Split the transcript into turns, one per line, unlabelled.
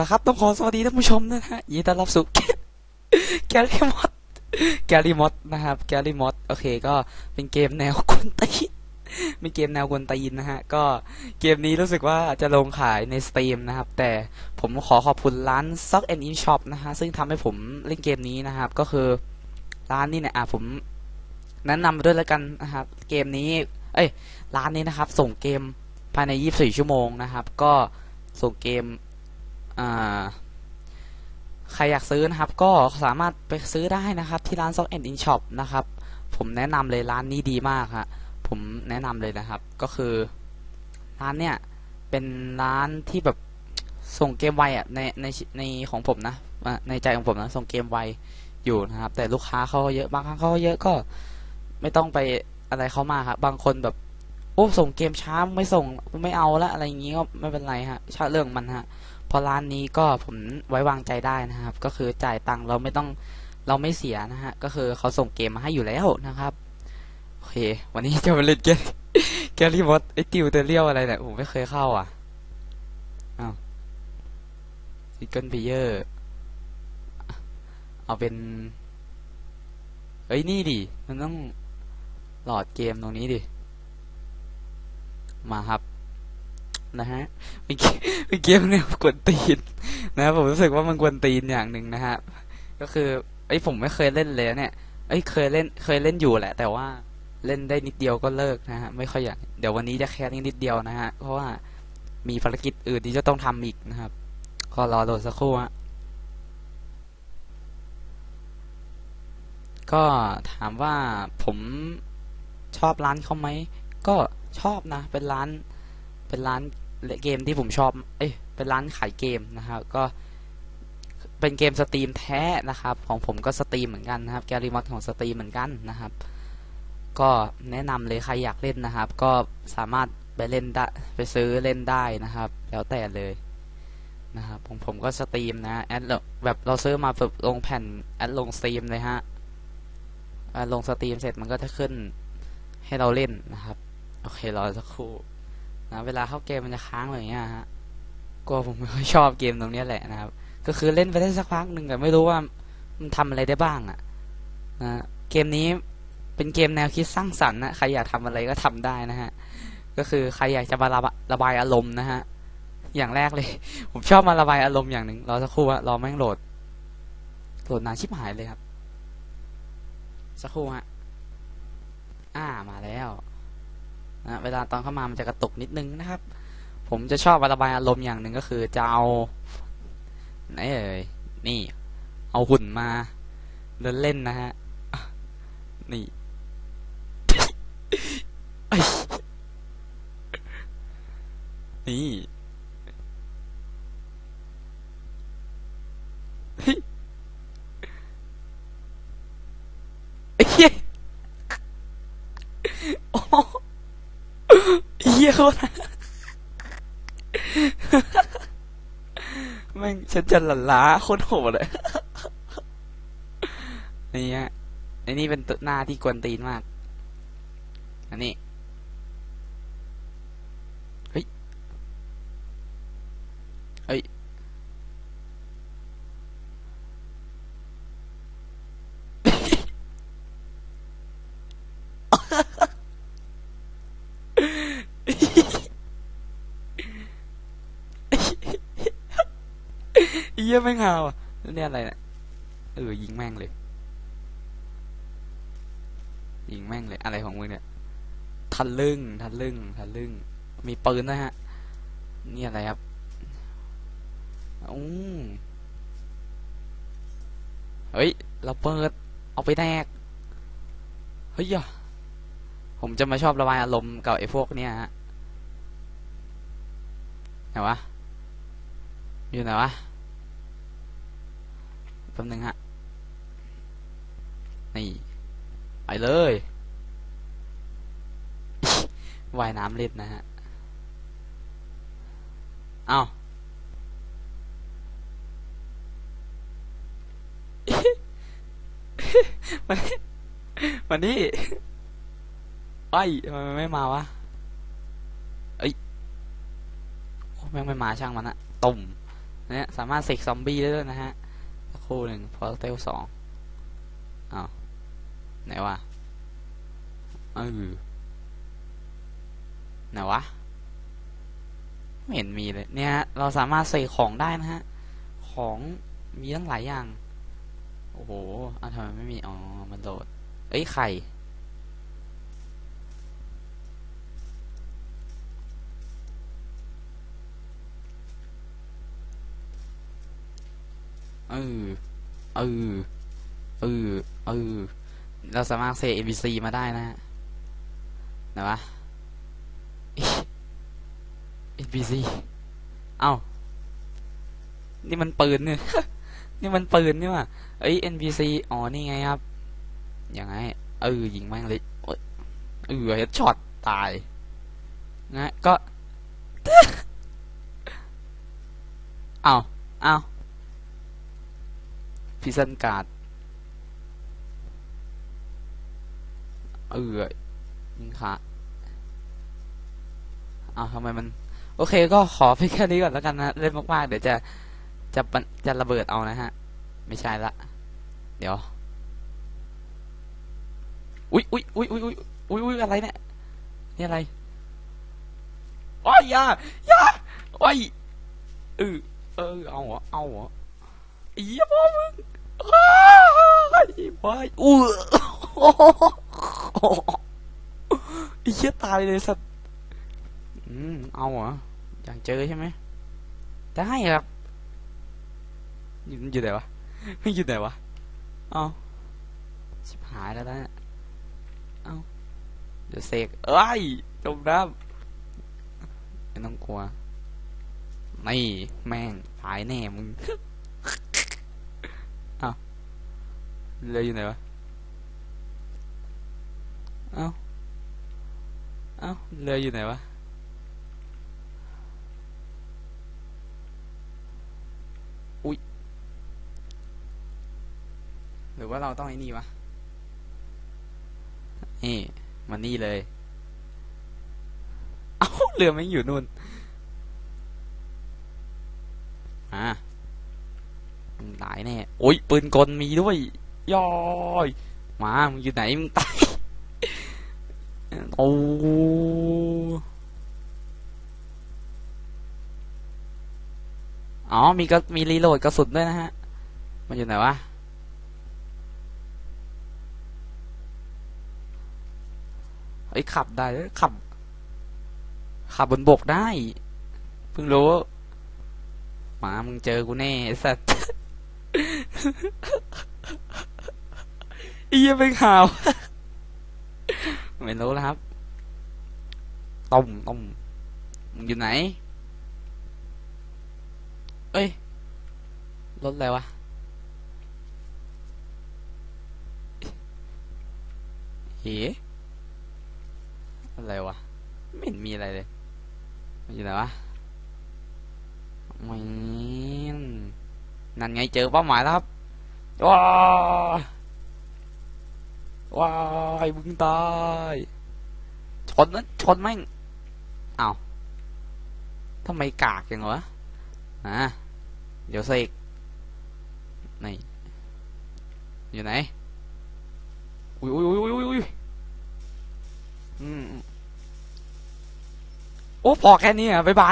ละครับ ต้องขอสวัสดีท่านผู้ชมนะฮะยินดีต้อนรับสู่แกลลี่มอดแกลลี่มอดนะครับแกลลี่มอดโอเคก็เป็นเกมแนวกวนตีนเป็นเกมแนวกวนตีนนะฮะ ก็เกมนี้รู้สึกว่าจะลงขายในสตรีมนะครับ แต่ผมขอขอบคุณร้าน Sock and In Shop นะฮะ ซึ่งทำให้ผมเล่นเกมนี้นะครับ ก็คือร้านนี้เนี่ยอะผมแนะนำด้วยแล้วกันนะครับ เกมนี้ เอ้ย ร้านนี้นะครับ ส่งเกมภายใน 24 ชั่วโมงนะครับ ก็ส่งเกม ใครอยากซื้อนะครับก็สามารถไปซื้อได้นะครับ ที่ร้าน Sock and In Shop นะครับ ผมแนะนำเลยร้านนี้ดีมากฮะผมแนะนำเลยนะครับ ก็คือร้านเนี่ยเป็นร้านที่แบบส่งเกมไวอะในในในของผมนะในใจของผมนะส่งเกมไวอยู่นะครับ แต่ลูกค้าเขาเยอะบางครั้งเขาเยอะก็ไม่ต้องไปอะไรเขามากครับบางคนแบบโอ้ส่งเกมช้าไม่ส่งไม่เอาละอะไรอย่างงี้ก็ไม่เป็นไรฮะชาเรื่องมันฮะ เพราะร้านนี้ก็ผมไว้วางใจได้นะครับ ก็คือจ่ายตังค์เราไม่ต้องเราไม่เสียนะฮะ ก็คือเขาส่งเกมมาให้อยู่แล้วนะครับโอเค วันนี้จะมาเล่นเกมแกลลี่มอสไอติวเตอร์เรียวอะไรเนี่ยผมไม่เคยเข้าอะอ้าวซิเกิลเพเยอร์เอาเป็นเอ้ยนี่ดิมันต้องหลอดเกมตรงนี้ดิมาครับ นะฮะเป็นเกมเป็นเกมแนกวนตีนนะผมรู้สึกว่ามันกวนตีนอย่างหนึ่งนะฮะก็คือไอ้ผมไม่เคยเล่นเลยเนี่ยเอ้เคยเล่นเคยเล่นอยู่แหละ แต่ว่าเล่นได้นิดเดียวก็เลิกนะฮะไม่ค่อยอยากเดี๋ยววันนี้จะแค่นี้นิดเดียวนะฮะเพราะว่ามีภารกิจอื่นที่จะต้องทำอีกนะครับก็รอโหลดสักครู่ฮะก็ถามว่าผมชอบร้านเขาไหมก็ชอบนะ เป็นร้านเป็นร้าน เกมที่ผมชอบ เอ้ย เป็นร้านขายเกมนะครับ ก็เป็นเกมสตรีมแท้นะครับ ของผมก็สตรีมเหมือนกันนะครับ แกลลี่มอดของสตรีมเหมือนกันนะครับ ก็แนะนำเลยใครอยากเล่นนะครับ ก็สามารถไปเล่นได้ไปซื้อเล่นได้นะครับ แล้วแต่เลยนะครับผมผมก็สตรีมนะแอดแบบเราซื้อมาแบบลงแผ่นแอดลงสตรีมเลยฮะอ่าลงสตรีมเสร็จมันก็จะขึ้นให้เราเล่นนะครับ โอเครอสักครู่ นะเวลาเข้าเกมมันจะค้างอย่างเงี้ยฮะก็ผมไม่ค่อยชอบเกมตรงนี้แหละนะครับ ก็คือเล่นไปได้สักพักหนึ่งแต่ไม่รู้ว่ามันทำอะไรได้บ้างอะนะเกมนี้เป็นเกมแนวคิดสร้างสรรค์นะใครอยากทำอะไรก็ทำได้นะฮะก็คือใครอยากจะมาระบายระบายอารมณ์นะฮะอย่างแรกเลย ผมชอบมาระบายอารมณ์อย่างหนึ่งรอสักครู่ฮะรอแม่งโหลดโหลดนานชิบหายเลยครับ สักครู่ฮะอ่ามาแล้ว นะเวลาตอนเข้ามามันจะกระตุกนิดนึงนะครับ ผมจะชอบระบายอารมณ์อย่างหนึ่งก็คือจะเอาไหนเอ่ยนี่ เอาหุ่นมาเดินเล่นนะฮะนี่ไอ้นี่เฮ้ยไอ้ เหี้ยโคตรแม่งฉันจะหลั่นล้าโคตรโหดเลยนี่ฮะไอ้นี่เป็นหน้าที่กวนตีนมาก อันนี้ เฮ้ย เฮ้ย เยี่ยไม่งเอาอะแล้วเนี่ยอะไรเนี่ยเออยิงแม่งเลย ยิงแม่งเลย อะไรของมึงเนี่ยทันลึ่งทันลึ่งทันลึ่ง มีปืนนะฮะ นี่อะไรครับอู้เฮ้ย เราเปิด เอาไปแนกเฮ้ยอะผมจะมาชอบระบายอารมณ์กับไอ้พวกเนี้ยฮะไหนวะ อยู่ไหนวะ แป๊บนึงฮะ นี่ ไปเลยว่ายน้ำเล่นนะฮะ เอามันมันนี่ไอ้ยทำไมมันไม่มาวะเอ้ยโอ้แม่งไม่มาช่างมันอะตุ่มเนี่ยสามารถเสกซอมบี้ได้ด้วยนะฮะ คู่หนึ่งพอเตลสองอ้าวไหนวะเออไหนวะ ไม่เห็นมีเลยเนี่ยเราสามารถใส่ของได้นะฮะ ของมีตั้งหลายอย่าง โอ้โหอะทำไมไม่มี อ๋อ มันโดดเอ้ยไข่ เออ เออ เออ เออ เราสามารถเซ NPC มาได้นะฮะไหนวะ NPC เอ้า นี่มันปืนเนี่ยนี่มันปืนนี่ว่ะเอ้ย NPC อ๋อ นี่ไงครับ ยังไง เออ ยิงแม่งเลยเออเฮดช็อตตาย นะ ก็ เอ้าเอ้า พิซันการ์ดเออยิงขาอ้าวทำไมมัน โอเคก็ขอเพียงแค่นี้ก่อนแล้วกันนะ เล่นมากๆ เดี๋ยวจะจะจะระเบิดเอานะฮะ ไม่ใช่ละ เดี๋ยว อุ๊ยอุ๊ยอุ๊ยอุ๊ยอุ๊ยอุ๊ยอุ๊ยอะไรเนี่ย นี่อะไรโอ้ยอยาอยาโอ้ยเออเออเอาเหรอเอาเหรออีพ่อมึง ไปอู้อีเหี้ยตายเลยสัตว์อืมเอาเหรออยากเจอใช่ไหมได้ครับอยู่อยู่ไหนวะไม่อยู่ไหนวะเอาชิบหายแล้วนะเอาเดี๋ยวเสกเอ้ยจมน้ำไม่ต้องกลัวนี่แม่งตายแน่มึง เอา เรืออยู่ไหนวะ เอาเอาเรืออยู่ไหนวะ อุ้ย หรือว่าเราต้องไอ้นี่วะ นี่ มันนี่เลย เอ้า เรือไม่งอยู่นู่น อ่ามึงตายแน่ โอ้ยปืนกลมีด้วย ย่อยมามึงอยู่ไหนมึงตายโอ้อ๋อมีก็มีรีโหลดกระสุนด้วยนะฮะ มันอยู่ไหนวะเอ้ขับได้ขับ ขับบนบกได้ เพิ่งรู้หมามึงเจอกูแน่สัตว์ อียเป็นข่าว ไม่รู้แล้วครับต้มต้มมึงอยู่ไหน เอ้ย รถอะไรวะเอ๋อะไรวะ ไม่เห็นมีอะไรเลย มันอยู่ไหนวะไม่นั่นไงเจอเป้าหมายแล้วครับว้า ว้ายมึงตายชนนั้นชนแม่งอ้าทำไมกากอย่างวะอะเดี๋ยวเสกนี่อยู่ไหนอุ้ยอุ้ยอุ้ยอุ้ยอุ้ยอืมโอ้พอแค่นี้อะบ๊ายบาย